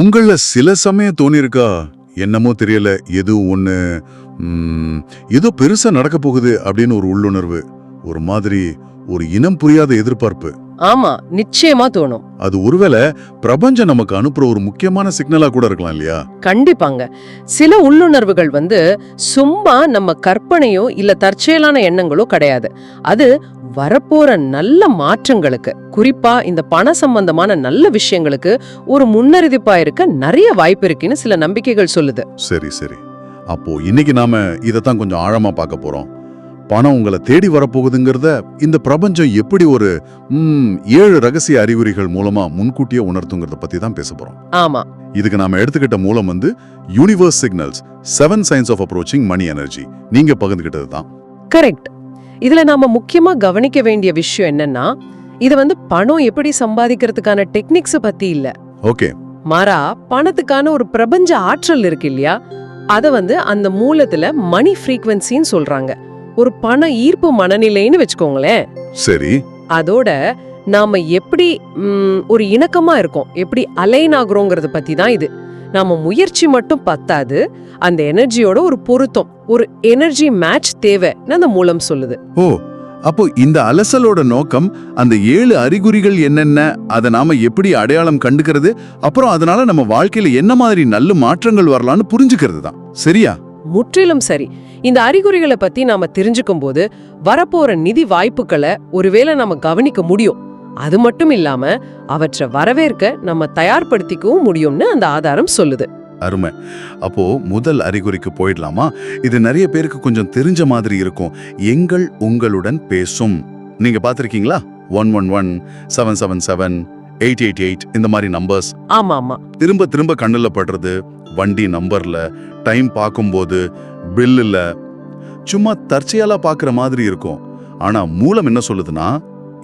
உங்கள சில சமயம் தோணியிருக்கா? என்னமோ தெரியல. எது ம், ஏதோ பெருசா நடக்க போகுது அப்படின்னு ஒரு உள்ளுணர்வு ஒரு மாதிரி ஒரு இனம் புரியாத எதிர்பார்ப்பு. ஆமா நிச்சயமா தோணும். அது ஒருவேளை பிரபஞ்சம் நமக்கு அனுப்புற ஒரு முக்கியமான சிக்னலா கூட இருக்கலாம் இல்லையா? கண்டிப்பாங்க. சில உள்ளுணர்வுகள் வந்து சும்மா நம்ம கற்பனையோ இல்ல தற்செயலான எண்ணங்களோ கிடையாது. அது வரப்போற நல்ல மாற்றங்களுக்கு குறிப்பா இந்த பண சம்பந்தமான நல்ல விஷயங்களுக்கு ஒரு முன்னறிவிப்பா இருக்க நிறைய வாய்ப்பு இருக்குன்னு சில நம்பிக்கைகள் சொல்லுது. சரி சரி. அப்போ இன்னைக்கு நாம இதைத்தான் கொஞ்சம் ஆழமா பார்க்க போறோம். பணம் உங்களை தேடி வரப்போகுதுங்கிறத இந்த பிரபஞ்சம் எப்படி ஒரு ஏழு ரகசிய அறிகுறிகள் மூலமா முன்கூட்டியே உணர்த்துங்கிறத பத்தி தான் பேச போறோம். ஆமா. இதுக்கு நாம எடுத்துக்கிட்ட மூலம் வந்து universe signals seven science of approaching money energy நீங்க பகிர்ந்துகிட்டது தான் கரெக்ட் இதுல நாம முக்கியமா கவனிக்க வேண்டிய விஷயம் என்னன்னா இது வந்து பணம் எப்படி சம்பாதிக்கிறதுக்கான டெக்னிக்ஸ் பத்தி இல்ல. ஓகே. மாறா பணத்துக்கான ஒரு பிரபஞ்ச ஆற்றல் இருக்கு இல்லையா? அத வந்து அந்த மூலத்துல மணி ஃப்ரீக்வன்சின்னு சொல்றாங்க. ஒரு பண ஈர்ப்பு மனநிலைன்னு வச்சுக்கோங்களேன். சரி. அதோட நாம எப்படி ஒரு இணக்கமா இருக்கோம். எப்படி அலைன் ஆகுறோங்கிறத பத்தி தான் இது. நாம முயற்சி மட்டும் பத்தாது அந்த எனர்ஜியோட ஒரு பொருத்தம் ஒரு எனர்ஜி மேட்ச் தேவைன்னு அந்த மூலம் சொல்லுது. ஓ அப்போ இந்த அலசலோட நோக்கம் அந்த ஏழு அறிகுறிகள் என்னென்ன அதை நாம எப்படி அடையாளம் கண்டுக்கிறது அப்புறம் அதனால நம்ம வாழ்க்கையில என்ன மாதிரி நல்ல மாற்றங்கள் வரலாம்னு புரிஞ்சுக்கிறது தான். சரியா? முற்றிலும் சரி. இந்த அறிகுறிகளை பத்தி நாம தெரிஞ்சுக்கும் போது வரப்போற நிதி வாய்ப்புகளை ஒருவேளை நாம கவனிக்க முடியும். அது மட்டும் இல்லாம அவற்றை வரவேற்க நம்ம தயார்படுத்திக்கவும் முடியும்னு அந்த ஆதாரம் சொல்லுது. அருமை. அப்போ முதல் அறிகுறிக்கு போயிடலாமா? இது நிறைய பேருக்கு கொஞ்சம் தெரிஞ்ச மாதிரி இருக்கும். எங்கள் உங்களுடன் பேசும். நீங்க பாத்திருக்கீங்களா one one one seven seven seven eight eight eight இந்த மாதிரி நம்பர்ஸ் ஆமா ஆமா திரும்ப திரும்ப கண்ணுல படுறது வண்டி நம்பர்ல டைம் பார்க்கும்போது பில்லுல சும்மா தற்செயலா பார்க்குற மாதிரி இருக்கும். ஆனா மூலம் என்ன சொல்லுதுன்னா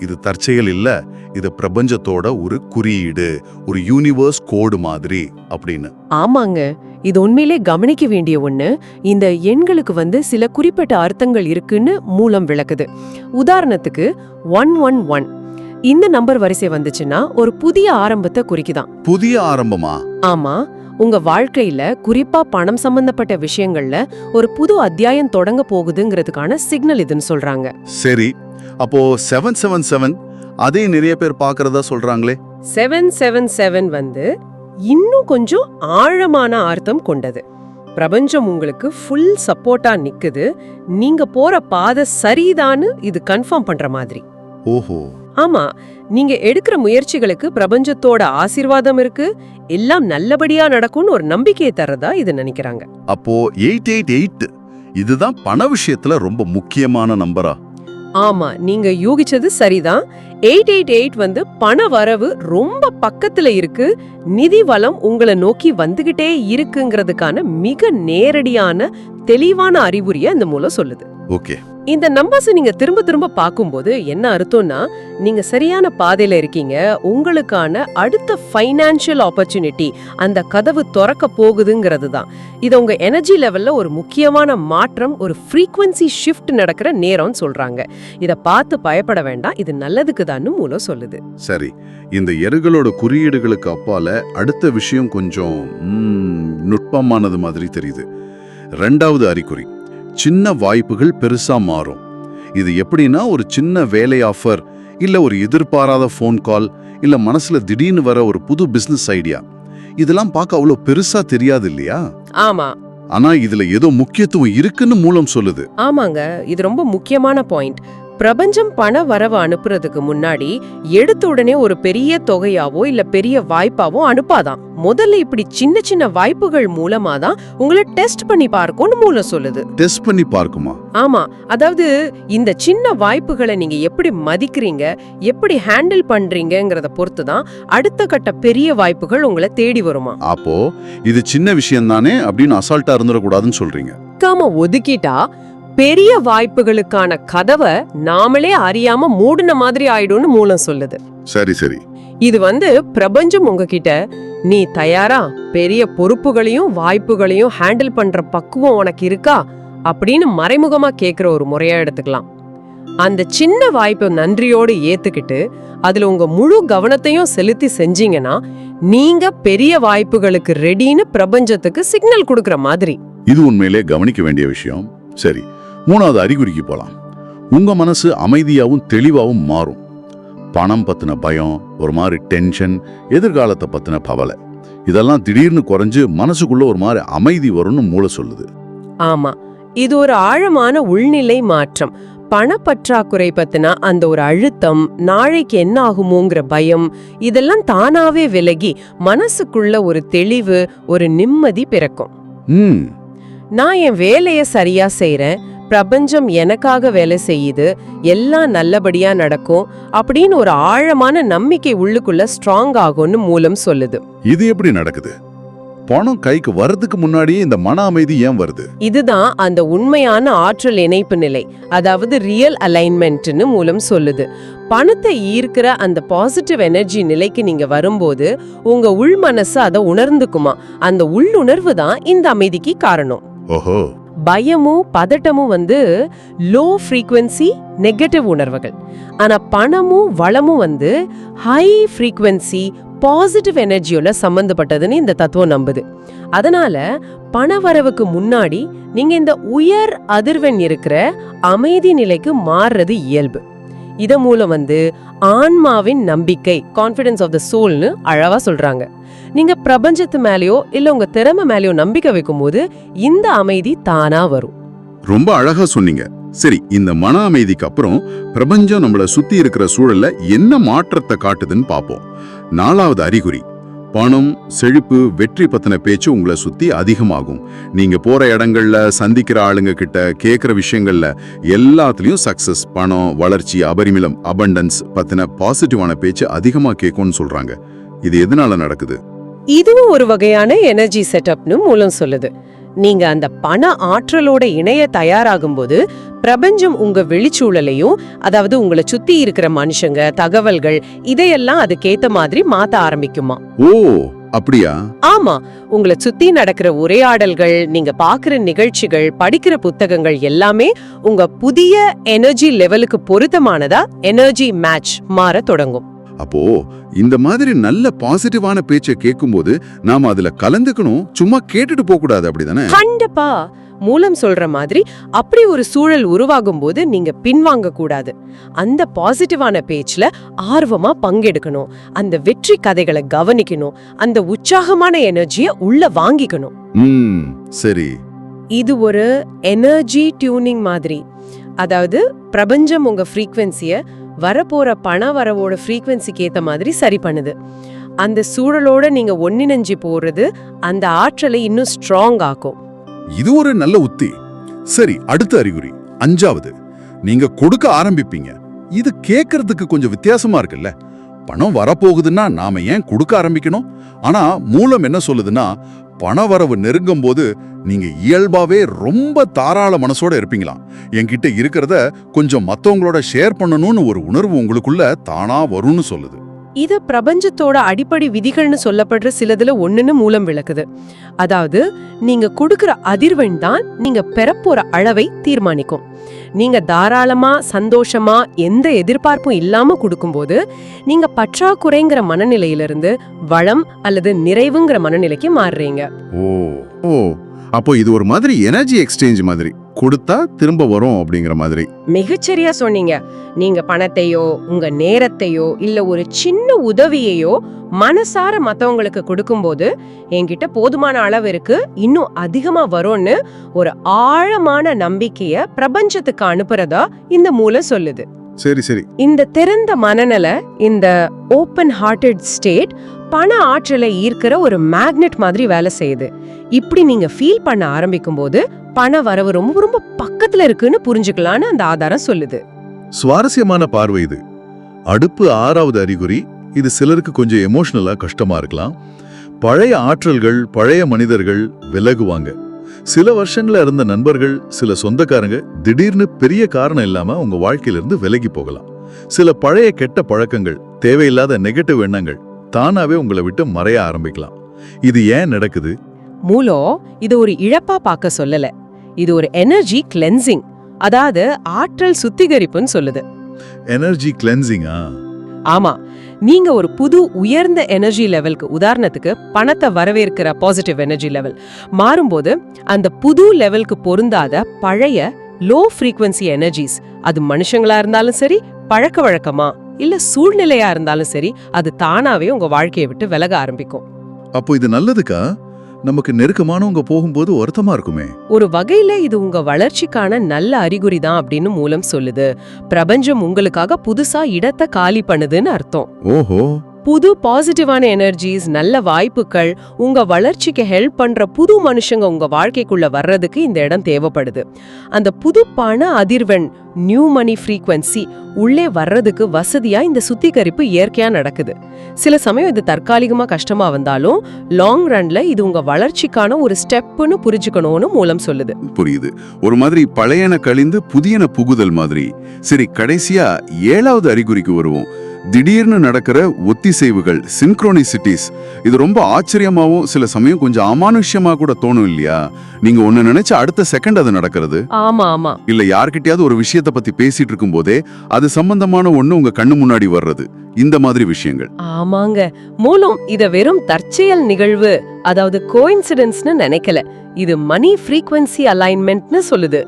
இது தற்செயல் இல்ல இது பிரபஞ்சத்தோட ஒரு குறியீடு ஒரு யூனிவர்ஸ் கோடு மாதிரி அப்படின்னு. ஆமாங்க. இது உண்மையிலே கவனிக்க வேண்டிய ஒண்ணு. இந்த எண்களுக்கு வந்து சில குறிப்பிட்ட அர்த்தங்கள் இருக்குன்னு மூலம் விளக்குது. உதாரணத்துக்கு ஒன் ஒன் ஒன் இந்த நம்பர் வரிசை வந்துச்சுன்னா ஒரு புதிய ஆரம்பத்தை குறிக்குதாம் புதிய ஆரம்பமா? ஆமா. உங்க வாழ்க்கையில குறிப்பா பணம் சம்பந்தப்பட்ட விஷயங்கள்ல ஒரு புது அத்தியாயம் தொடங்க போகுதுங்கிறதுக்கான சிக்னல் இதுன்னு சொல்றாங்க. சரி. அப்போ செவன் செவன் செவன் அதே நிறைய பேர் பார்க்கறதா சொல்றாங்களே. செவன் செவன் செவன் வந்து இன்னும் கொஞ்சம் ஆழமான அர்த்தம் கொண்டது. பிரபஞ்சம் உங்களுக்கு ஃபுல் சப்போர்ட்டா நிக்குது. நீங்க போற பாதை சரிதான்னு இது கன்ஃபார்ம் பண்ற மாதிரி. ஓஹோ. ஆமா நீங்க எடுக்கிற முயற்சிகளுக்கு பிரபஞ்சத்தோட ஆசீர்வாதம் இருக்கு. எல்லாம் நல்லபடியா நடக்கும்னு ஒரு நம்பிக்கையை தரதா இது நினைக்கிறாங்க. அப்போ எயிட் எயிட் எயிட் இதுதான் பண விஷயத்துல ரொம்ப முக்கியமான நம்பரா? ஆமா நீங்க யூகிச்சது சரிதான். எயிட் எயிட் எயிட் வந்து பண வரவு ரொம்ப பக்கத்துல இருக்கு. நிதி வளம் உங்களை நோக்கி வந்துகிட்டே இருக்குங்கிறதுக்கான மிக நேரடியான தெளிவான அறிகுறிய இந்த மூலம் சொல்லுது. ஓகே. இந்த நம்பர்ஸை நீங்க திரும்ப திரும்ப பார்க்கும்போது என்ன அர்த்தம்னா நீங்க சரியான பாதையில இருக்கீங்க. உங்களுக்கான அடுத்த ஃபைனான்சியல் ஆப்பர்ச்சுனிட்டி அந்த கதவு திறக்க போகுதுங்கிறது தான். இது உங்க எனர்ஜி லெவல்ல ஒரு முக்கியமான மாற்றம் ஒரு ஃப்ரீக்வன்சி ஷிஃப்ட் நடக்கிற நேரம்னு சொல்றாங்க. இதை பார்த்து பயப்பட வேண்டாம். இது நல்லதுக்கு தான் மூலம் சொல்லுது. சரி. இந்த எருகளோட குறியீடுகளுக்கு அப்பால அடுத்த விஷயம் கொஞ்சம் நுட்பமானது மாதிரி தெரியுது. ரெண்டாவது அறிகுறி. சின்ன வாய்ப்புகள் பெருசா மாறும். இது எப்படின்னா ஒரு சின்ன வேலை ஆஃபர் இல்ல ஒரு எதிர்பாராத ஃபோன் கால் இல்ல மனசுல திடீர்னு வர ஒரு புது பிசினஸ் ஐடியா இதெல்லாம் பார்க்க அவ்வளோ பெருசா தெரியாது இல்லையா? ஆமா. ஆனா இதுல ஏதோ முக்கியத்துவம் இருக்குன்னு மூலம் சொல்லுது. ஆமாங்க. இது ரொம்ப முக்கியமான பாயிண்ட் பிரபஞ்சம் பண வரவு அனுப்புறதுக்கு முன்னாடி எடுத்த உடனே ஒரு பெரிய தொகையாவோ இல்ல பெரிய வாய்ப்பாவோ அனுப்பாதான். முதல்ல இப்படி சின்ன சின்ன வாய்ப்புகள் மூலமா தான் உங்களை டெஸ்ட் பண்ணி பார்க்கும்னு மூலம் சொல்லுது. டெஸ்ட் பண்ணி பார்க்குமா? ஆமா. அதாவது இந்த சின்ன வாய்ப்புகளை நீங்க எப்படி மதிக்கிறீங்க எப்படி ஹேண்டில் பண்றீங்கங்கறத பொறுத்து தான் அடுத்த கட்ட பெரிய வாய்ப்புகள் உங்களை தேடி வருமா. அப்போ இது சின்ன விஷயம் தானே அப்படின்னு அசால்ட்டா இருந்துடக்கூடாதுன்னு சொல்றீங்க. காம ஒதுக்கிட்டா பெரிய வாய்ப்புகளுக்கான கதவை நாமளே அறியாம மூடின மாதிரி ஆயிடும்னு மூலம் சொல்லுது. சரி சரி. இது வந்து பிரபஞ்சம் உங்ககிட்ட நீ தயாரா? பெரிய பொறுப்புகளையும் வாய்ப்புகளையும் ஹேண்டில் பண்ற பக்குவம் உனக்கு இருக்கா? அப்படின்னு மறைமுகமா கேக்குற ஒரு முறையா எடுத்துக்கலாம். அந்த சின்ன வாய்ப்பை நன்றியோடு ஏத்துக்கிட்டு அதுல உங்க முழு கவனத்தையும் செலுத்தி செஞ்சீங்கன்னா நீங்க பெரிய வாய்ப்புகளுக்கு ரெடின்னு பிரபஞ்சத்துக்கு சிக்னல் கொடுக்கற மாதிரி. இது உண்மையிலே கவனிக்க வேண்டிய விஷயம். சரி மூணாவது அறிகுறிக்கு போலாம். உங்க மனசு அமைதியாவும் தெளிவாவும் மாறும். பணம் பத்தின பயம் ஒரு மாதிரி டென்ஷன் எதிர்காலத்தை பத்தின பவலை இதெல்லாம் திடீர்னு குறைஞ்சு மனசுக்குள்ள ஒரு மாதிரி அமைதி வரும்னு மூளை சொல்லுது. ஆமா. இது ஒரு ஆழமான உள்நிலை மாற்றம். பணப்பற்றாக்குறை பத்தின அந்த ஒரு அழுத்தம் நாளைக்கு என்ன ஆகுமோங்கிற பயம் இதெல்லாம் தானாவே விலகி மனசுக்குள்ள ஒரு தெளிவு ஒரு நிம்மதி பிறக்கும். ம். நான் என் வேலைய சரியா செய்றேன் பிரபஞ்சம் எனக்காக வேலை செய்யுது எல்லாம் நல்லபடியா நடக்கும் அப்படின்னு ஒரு ஆழமான நம்பிக்கை உள்ளுக்குள்ள ஸ்ட்ராங் ஆகும்னு மூலம் சொல்லுது. இது எப்படி நடக்குது? பணம் கைக்கு வர்றதுக்கு முன்னாடியே இந்த மன அமைதி ஏன் வருது? இதுதான் அந்த உண்மையான ஆற்றல் இணைப்பு நிலை அதாவது ரியல் அலைன்மெண்ட்னு மூலம் சொல்லுது. பணத்தை ஈர்க்கிற அந்த பாசிட்டிவ் எனர்ஜி நிலைக்கு நீங்க வரும்போது உங்க உள் மனசு அதை உணர்ந்துக்குமா? அந்த உள்ளுணர்வு தான் இந்த அமைதிக்கு காரணம். ஓஹோ. பயமும் பதட்டமும் வந்து லோ ஃப்ரீக்வன்சி நெகட்டிவ் உணர்வுகள். ஆனால் பணமும் வளமும் வந்து ஹை ஃப்ரீக்வன்சி பாசிட்டிவ் எனர்ஜியோட சம்மந்தப்பட்டதுன்னு இந்த தத்துவம் நம்புது. அதனால பணவரவுக்கு முன்னாடி நீங்க இந்த உயர் அதிர்வெண் இருக்கிற அமைதி நிலைக்கு மாறுறது இயல்பு. இதன் மூலம் வந்து ஆன்மாவின் நம்பிக்கை கான்ஃபிடன்ஸ் ஆஃப் த சோல்னு அழவா சொல்றாங்க. நீங்க பிரபஞ்சத்து மேலயோ இல்ல உங்க திறமை மேலயோ நம்பிக்கை வைக்கும் போது இந்த அமைதி தானா வரும். ரொம்ப அழகா சொன்னீங்க. சரி இந்த மன அமைதிக்கு அப்புறம் பிரபஞ்சம் நம்மள சுத்தி இருக்கிற சூழல்ல என்ன மாற்றத்தை காட்டுதுன்னு பாப்போம். நாலாவது அறிகுறி பணம் செழிப்பு வெற்றி பத்தின பேச்சு உங்களை சுத்தி அதிகமாகும். நீங்க போற இடங்கள்ல சந்திக்கிற ஆளுங்க கிட்ட கேக்குற விஷயங்கள்ல எல்லாத்துலயும் சக்சஸ் பணம் வளர்ச்சி அபரிமிளம் அபண்டன்ஸ் பத்தின பாசிட்டிவான பேச்சு அதிகமா கேட்கும்னு சொல்றாங்க. இது எதனால நடக்குது? இதுவும் ஒரு வகையான எனர்ஜி செட்டப்னு மூலம் சொல்லுது. நீங்க அந்த பண ஆற்றலோட இணைய தயாராகும்போது பிரபஞ்சம் உங்க வெளிச்சூழலையும் அதாவது உங்களை சுத்தி இருக்கிற மனுஷங்க தகவல்கள் இதையெல்லாம் அதுக்கேத்த மாதிரி மாத்த ஆரம்பிக்குமா? ஓ அப்படியா? ஆமா. உங்களை சுத்தி நடக்கிற உரையாடல்கள் நீங்க பாக்குற நிகழ்ச்சிகள் படிக்கிற புத்தகங்கள் எல்லாமே உங்க புதிய எனர்ஜி லெவலுக்கு பொருத்தமானதா எனர்ஜி மேட்ச் மாற தொடங்கும். அப்போ இந்த மாதிரி நல்ல பாசிட்டிவான பேச்சை கேட்கும்போது நாம அதுல கலந்துக்கணும் சும்மா கேட்டுட்டு போக கூடாது அப்படிதானே? கண்டிப்பா. மூலம் சொல்ற மாதிரி அப்படி ஒரு சூழல் உருவாகும் போது நீங்க பின்வாங்க கூடாது அந்த பாசிட்டிவான பேச்சுல ஆர்வமா பங்கெடுக்கணும். அந்த வெற்றி கதைகளை கவனிக்கணும். அந்த உற்சாகமான எனர்ஜிய உள்ள வாங்கிக்கணும். ம் சரி. இது ஒரு எனர்ஜி டியூனிங் மாதிரி. அதாவது பிரபஞ்சம் உங்க ஃப்ரீக்வன்சிய வரப்போற பண வரவோட ஃப்ரீக்வன்சிக்கு ஏற்ற மாதிரி சரி பண்ணுது. அந்த சூழலோட நீங்க ஒன்னிணைஞ்சு போறது அந்த ஆற்றலை இன்னும் ஸ்ட்ராங் ஆக்கும். இது ஒரு நல்ல உத்தி. சரி அடுத்த அறிகுறி. அஞ்சாவது. நீங்க கொடுக்க ஆரம்பிப்பீங்க. இது கேட்கறதுக்கு கொஞ்சம் வித்தியாசமா இருக்குல்ல. பணம் வரப்போகுதுன்னா நாம ஏன் கொடுக்க ஆரம்பிக்கணும்? ஆனா மூலம் என்ன சொல்லுதுன்னா பணவரவு நெருங்கும் போது நீங்க இயல்பாவே ரொம்ப தாராள மனசோட இருப்பீங்களாம் என்கிட்ட இருக்கிறத கொஞ்சம் மத்தவங்களோட ஷேர் பண்ணணும்னு ஒரு உணர்வு உங்களுக்குள்ள தானா வரும்னு சொல்லுது. இது பிரபஞ்சத்தோட அடிப்படை விதிகள்னு சொல்லப்படுற சிலதுல ஒண்ணுன்னு மூலம் விளக்குது. அதாவது நீங்க கொடுக்கிற அதிர்வெண் தான் நீங்க பெறப்போற அளவை தீர்மானிக்கும். நீங்க தாராளமா சந்தோஷமா எந்த எதிர்பார்ப்பும் இல்லாம கொடுக்கும்போது நீங்க பற்றாக்குறைங்கிற மனநிலையிலிருந்து வளம் அல்லது நிறைவுங்கிற மனநிலைக்கு மாறுறீங்க. ஓ ஓ அப்போ இது ஒரு மாதிரி எனர்ஜி எக்ஸ்சேஞ்ச் மாதிரி. கொடுத்தா திரும்ப வரும் அப்படிங்கிற மாதிரி. மிகச்சரியா சொன்னீங்க. நீங்க பணத்தையோ உங்க நேரத்தையோ இல்ல ஒரு சின்ன உதவியையோ மனசார மத்தவங்களுக்கு கொடுக்கும்போது என்கிட்ட போதுமான அளவு இருக்கு இன்னும் அதிகமா வரும்னு ஒரு ஆழமான நம்பிக்கைய பிரபஞ்சத்துக்கு அனுப்புறதா இந்த மூலம் சொல்லுது. சரி சரி. இந்த திறந்த மனநல இந்த ஓப்பன் ஹார்ட்டட் ஸ்டேட் பண ஆற்றலை ஈர்க்கிற ஒரு மேக்னெட் மாதிரி வேலை செய்யுது. இப்படி நீங்க ஃபீல் பண்ண ஆரம்பிக்கும் போது பண வரவு ரொம்ப ரொம்ப பக்கத்துல இருக்குன்னு புரிஞ்சுக்கலான்னு அந்த ஆதாரம் சொல்லுது. சுவாரஸ்யமான பார்வை இது. அடுப்பு ஆறாவது அறிகுறி இது சிலருக்கு கொஞ்சம் எமோஷனலா கஷ்டமா இருக்கலாம். பழைய ஆற்றல்கள் பழைய மனிதர்கள் விலகுவாங்க. சில வருஷங்கள இருந்த நண்பர்கள் சில சொந்தக்காரங்க திடீர்னு பெரிய காரணம் இல்லாம உங்க வாழ்க்கையில இருந்து விலகி போகலாம். சில பழைய கெட்ட பழக்கங்கள் தேவையில்லாத நெகட்டிவ் எண்ணங்கள் தானாவே உங்களை விட்டு மறைய ஆரம்பிக்கலாம். இது ஏன் நடக்குது? மூலம் இது ஒரு இழப்பா பார்க்க சொல்லல. இது ஒரு எனர்ஜி கிளென்சிங் அதாவது ஆற்றல் சுத்திகரிப்புன்னு சொல்லுது. எனர்ஜி கிளென்சிங்கா ஆமா. நீங்க ஒரு புது உயர்ந்த எனர்ஜி லெவலுக்கு உதாரணத்துக்கு பணத்தை வரவேற்கிற பாசிட்டிவ் எனர்ஜி லெவல் மாறும்போது அந்த புது லெவலுக்கு பொருந்தாத பழைய லோ ஃப்ரீக்வன்சி எனர்ஜிஸ் அது மனுஷங்களா இருந்தாலும் சரி பழக்க வழக்கமா? இல்ல சூழ்நிலையா இருந்தாலும் சரி அது தானாவே உங்க வாழ்க்கையை விட்டு விலக ஆரம்பிக்கும். அப்போ இது நல்லதுக்கா? நமக்கு நெருக்கமானவங்க போகும்போது வருத்தமா இருக்குமே. ஒரு வகையில இது உங்க வளர்ச்சிக்கான நல்ல அறிகுறி தான் அப்படின்னு மூலம் சொல்லுது. பிரபஞ்சம் உங்களுக்காக புதுசா இடத்தை காலி பண்ணுதுன்னு அர்த்தம். ஓஹோ! புது பாசிட்டிவான எனர்ஜிஸ் நல்ல வாய்ப்புகள் உங்க வளர்ச்சிக்கு ஹெல்ப் பண்ற புது மனுஷங்க உங்க வாழ்க்கைக்குள்ள வர்றதுக்கு இந்த இடம் தேவைப்படுது. அந்த புது பண அதிர்வெண் நியூ மணி ஃப்ரீக்வன்சி உள்ளே வர்றதுக்கு வசதியா இந்த சுத்திகரிப்பு இயற்கையா நடக்குது. சில சமயம் இது தற்காலிகமா கஷ்டமா வந்தாலும் லாங் ரன்ல இது உங்க வளர்ச்சிக்கான ஒரு ஸ்டெப்னு புரிஞ்சுக்கணும்னு மூலம் சொல்லுது. புரியுது. ஒரு மாதிரி பழையன கழிந்து புதியன புகுதல் மாதிரி. சரி கடைசியா ஏழாவது அறிகுறிக்கு வருவோம். திடீர்னு நடக்கிற ஒத்திசைவுகள் சின்க்ரோனிசிட்டிஸ் இது ரொம்ப ஆச்சரியமாவும் சில சமயம் கொஞ்சம் அமானுஷ்யமா கூட தோணும் இல்லையா? நீங்க ஒண்ணு நினைச்ச அடுத்த செகண்ட் அது நடக்கிறது. ஆமா ஆமா. இல்ல யார்கிட்டயாவது ஒரு விஷயத்தை பத்தி பேசிட்டு இருக்கும்போதே அது சம்பந்தமான ஒண்ணு உங்க கண்ணு முன்னாடி வர்றது. இந்த மாதிரி விஷயங்கள். ஆமாங்க. மூலம் இத வெறும் தற்செயல் நிகழ்வு அதாவது கோயின்சிடென்ஸ்னு நினைக்கல. இது மணி ஃப்ரீக்வன்சி அலைன்மெண்ட்னு சொல்லுது.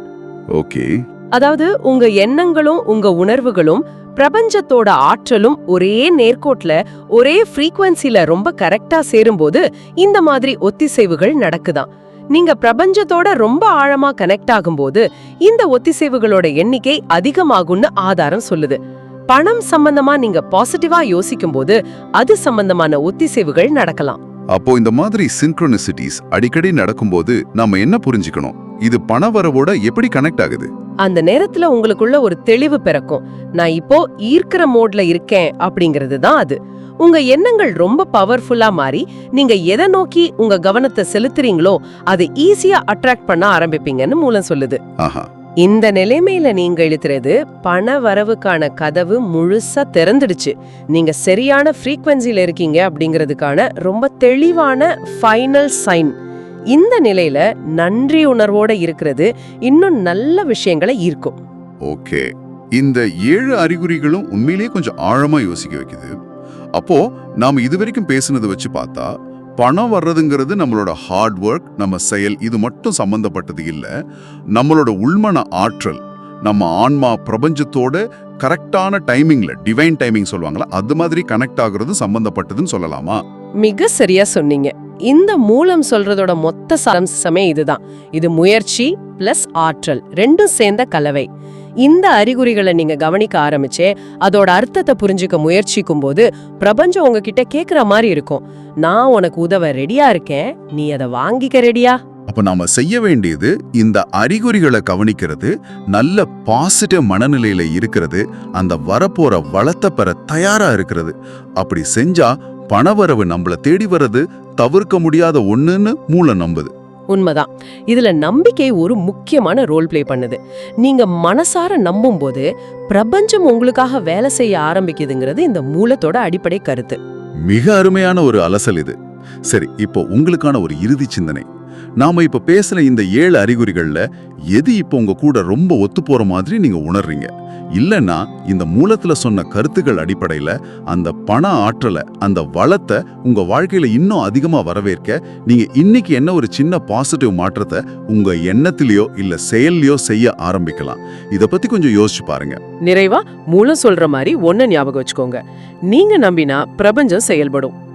ஓகே. அதாவது உங்க எண்ணங்களும் உங்க உணர்வுகளும் பிரபஞ்சத்தோட ஆற்றலும் ஒரே நேர்கோட்ல ஒரே ஃப்ரீக்வன்சில ரொம்ப கரெக்டா சேரும்போது இந்த மாதிரி ஒத்திசைவுகள் நடக்குதாம் நீங்க பிரபஞ்சத்தோட ரொம்ப ஆழமா கனெக்ட் ஆகும்போது இந்த ஒத்திசைவுகளோட எண்ணிக்கை அதிகமாகும்னு ஆதாரம் சொல்லுது. பணம் சம்பந்தமா நீங்க பாசிட்டிவா யோசிக்கும்போது அது சம்பந்தமான ஒத்திசைவுகள் நடக்கலாம். அப்போ இந்த மாதிரி சிங்க்ரோனிசிட்டிஸ் அடிக்கடி நடக்கும்போது நாம என்ன புரிஞ்சுக்கணும்? இது பணவரவோட எப்படி கனெக்ட் ஆகுது? அந்த நேரத்துல உங்களுக்குள்ள ஒரு தெளிவு பிறக்கும். நான் இப்போ ஈர்க்கிற மோட்ல இருக்கேன் அப்படிங்கிறது தான் அது. உங்க எண்ணங்கள் ரொம்ப பவர்ஃபுல்லா மாறி நீங்க எதை நோக்கி உங்க கவனத்தை செலுத்துறீங்களோ அதை ஈஸியா அட்ராக்ட் பண்ண ஆரம்பிப்பீங்கன்னு மூலம் சொல்லுது. ஆஹா. இந்த நிலைமையில நீங்க எழுத்துறது பண வரவுக்கான கதவு முழுசா திறந்துடுச்சு. நீங்க சரியான ஃப்ரீக்வன்சில இருக்கீங்க அப்படிங்கிறதுக்கான ரொம்ப தெளிவான ஃபைனல் சைன் இந்த நிலையில நன்றி உணர்வோட இருக்கிறது இன்னும் நல்ல விஷயங்களை ஈர்க்கும். ஓகே. இந்த ஏழு அறிகுறிகளும் உண்மையிலேயே கொஞ்சம் ஆழமா யோசிக்க வைக்குது. அப்போ நாம இதுவரைக்கும் பேசுனதை வச்சு பார்த்தா பணம் வர்றதுங்கிறது நம்மளோட ஹார்ட் ஒர்க் நம்ம செயல் இது மட்டும் சம்பந்தப்பட்டது இல்ல. நம்மளோட உள்மன ஆற்றல் நம்ம ஆன்மா பிரபஞ்சத்தோட கரெக்டான டைமிங்ல டிவைன் டைமிங் சொல்லுவாங்களா அது மாதிரி கனெக்ட் ஆகுறது சம்பந்தப்பட்டதுன்னு சொல்லலாமா? மிக சரியா சொன்னீங்க. இந்த மூலம் சொல்றதோட மொத்த சாரம்சமே இதுதான். இது முயற்சி பிளஸ் ஆற்றல் ரெண்டும் சேர்ந்த கலவை. இந்த அறிகுறிகளை நீங்க கவனிக்க ஆரம்பிச்சே அதோட அர்த்தத்தை புரிஞ்சுக்க முயற்சிக்கும் போது பிரபஞ்சம் உங்ககிட்ட கேக்குற மாதிரி இருக்கும். நான் உனக்கு உதவ ரெடியா இருக்கேன் நீ அதை வாங்கிக்க ரெடியா அப்ப நாம செய்ய வேண்டியது இந்த அறிகுறிகளை கவனிக்கிறது நல்ல பாசிட்டிவ் மனநிலையில இருக்கிறது அந்த வரப்போற வளத்தை பெற தயாரா இருக்கிறது. அப்படி செஞ்சா பணவரவு நம்மள தேடி வர்றது தவிர்க்க முடியாத ஒண்ணுன்னு மூளை நம்புது. உண்மைதான். இதுல நம்பிக்கை ஒரு முக்கியமான ரோல் ப்ளே பண்ணுது. நீங்க மனசார நம்பும்போது பிரபஞ்சம் உங்களுக்காக வேலை செய்ய ஆரம்பிக்குதுங்கிறது இந்த மூலத்தோட அடிப்படை கருத்து. மிக அருமையான ஒரு அலசல் இது. சரி இப்போ உங்களுக்கான ஒரு இறுதி சிந்தனை. நாம இப்ப பேசுற இந்த ஏழு அறிகுறிகள்ல எது இப்போ உங்க கூட ரொம்ப ஒத்து போற மாதிரி நீங்க உணர்றீங்க? இல்லைன்னா இந்த மூலத்துல சொன்ன கருத்துக்கள் அடிப்படையில அந்த பண ஆற்றலை அந்த வளத்தை உங்க வாழ்க்கையில இன்னும் அதிகமா வரவேற்க நீங்க இன்னைக்கு என்ன ஒரு சின்ன பாசிட்டிவ் மாற்றத்தை உங்க எண்ணத்திலயோ இல்லை செயல்லையோ செய்ய ஆரம்பிக்கலாம். இதை பத்தி கொஞ்சம் யோசிச்சு பாருங்க. நிறைவா மூலம் சொல்ற மாதிரி ஒன்று ஞாபகம் வச்சுக்கோங்க. நீங்க நம்பினா பிரபஞ்சம் செயல்படும்.